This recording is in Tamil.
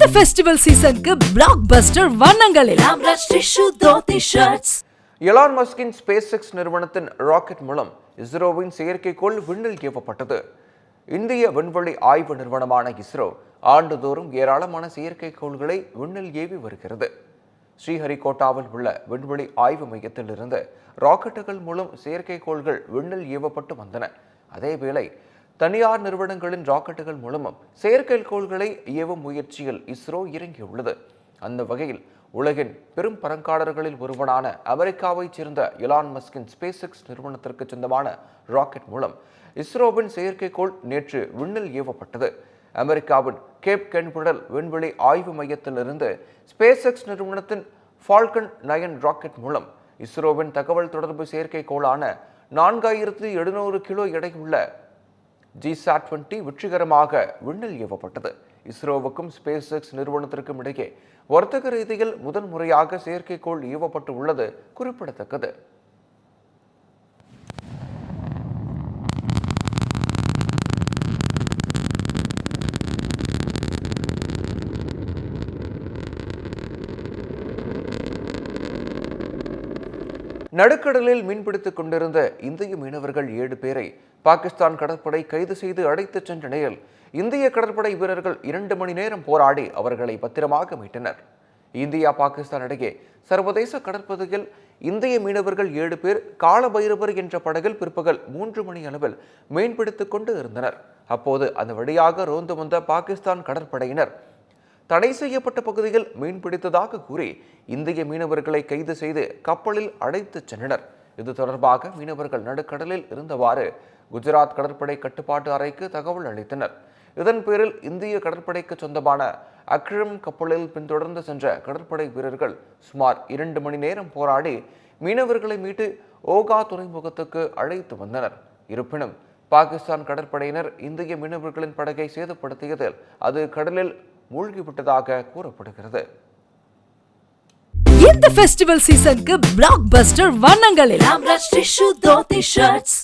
இந்த ஃபெஸ்டிவல் சீசனுக்கு பிளாக் பஸ்டர் வண்ணங்களில் எலான் மஸ்கின் ஸ்பேஸ் எக்ஸ் நிறுவனத்தின் ராக்கெட் மூலம் இஸ்ரோவின் செயற்கைக்கோள் விண்ணில் ஏவப்பட்டது. இந்திய விண்வெளி ஆய்வு நிறுவனமான இஸ்ரோ ஆண்டுதோறும் ஏராளமான செயற்கைக்கோள்களை விண்ணில் ஏவி வருகிறது. ஸ்ரீஹரிகோட்டாவில் உள்ள விண்வெளி ஆய்வு மையத்தில் இருந்து ராக்கெட்டுகள் மூலம் செயற்கைக்கோள்கள் விண்ணில் ஏவப்பட்டு வந்தன. அதேவேளை தனியார் நிறுவனங்களின் ராக்கெட்டுகள் மூலமும் செயற்கைக்கோள்களை ஏவும் முயற்சியில் இஸ்ரோ இறங்கியுள்ளது. அந்த வகையில் உலகின் பெரும் பரங்காடர்களில் ஒருவனான அமெரிக்காவைச் சேர்ந்த இலான் மஸ்கின் ஸ்பேஸ் எக்ஸ் நிறுவனத்திற்கு சொந்தமான ராக்கெட் மூலம் இஸ்ரோவின் செயற்கைக்கோள் நேற்று விண்ணில் ஏவப்பட்டது. அமெரிக்காவின் கேப் கென்புடல் விண்வெளி ஆய்வு மையத்திலிருந்து ஸ்பேஸ் எக்ஸ் நிறுவனத்தின் ஃபால்கன் நயன் ராக்கெட் மூலம் இஸ்ரோவின் தகவல் தொடர்பு செயற்கைக்கோளான நான்காயிரத்து எழுநூறு கிலோ எடையுள்ள ஜிசாட் டுவெண்ட்டி வெற்றிகரமாக விண்ணில் ஏவப்பட்டது. இஸ்ரோவுக்கும் ஸ்பேஸ் எக்ஸ் நிறுவனத்திற்கும் இடையே வர்த்தக ரீதியில் முதன்முறையாக செயற்கைக்கோள் ஏவப்பட்டு உள்ளது குறிப்பிடத்தக்கது. நடுக்கடலில் மீன்பிடித்துக் கொண்டிருந்த இந்திய மீனவர்கள் ஏழு பேரை பாகிஸ்தான் கடற்படை கைது செய்து அடைத்துச் சென்ற நிலையில் இந்திய கடற்படை வீரர்கள் இரண்டு மணி நேரம் போராடி அவர்களை பத்திரமாக மீட்டனர். இந்தியா பாகிஸ்தான் இடையே சர்வதேச கடற்பகுதியில் இந்திய மீனவர்கள் ஏழு பேர் காலபைரவர் என்ற படகில் பிற்பகல் மூன்று மணி அளவில் மீன்பிடித்துக் கொண்டு இருந்தனர். அப்போது அந்த வழியாக ரோந்து வந்த பாகிஸ்தான் கடற்படையினர் தடை செய்யப்பட்ட பகுதியில் மீன் பிடித்ததாக கூறி இந்திய மீனவர்களை கைது செய்து கப்பலில் அழைத்துச் சென்றனர். இது தொடர்பாக மீனவர்கள் நடுக்கடலில் இருந்தவாறு குஜராத் கடற்படை கட்டுப்பாட்டு அறைக்கு தகவல் அளித்தனர். இதன் பேரில் இந்திய கடற்படைக்கு சொந்தமான அக்ரம் கப்பலில் பின்தொடர்ந்து சென்ற கடற்படை வீரர்கள் சுமார் இரண்டு மணி நேரம் போராடி மீனவர்களை மீட்டு ஓகா துறைமுகத்துக்கு அழைத்து வந்தனர். இருப்பினும் பாகிஸ்தான் கடற்படையினர் இந்திய மீனவர்களின் படகை சேதப்படுத்தியதில் அது கடலில் மூழ்கிவிட்டதாக கூறப்படுகிறது. இந்த ஃபெஸ்டிவல் சீசனுக்கு பிளாக் பஸ்டர் தோத்தி ஷர்ட்ஸ்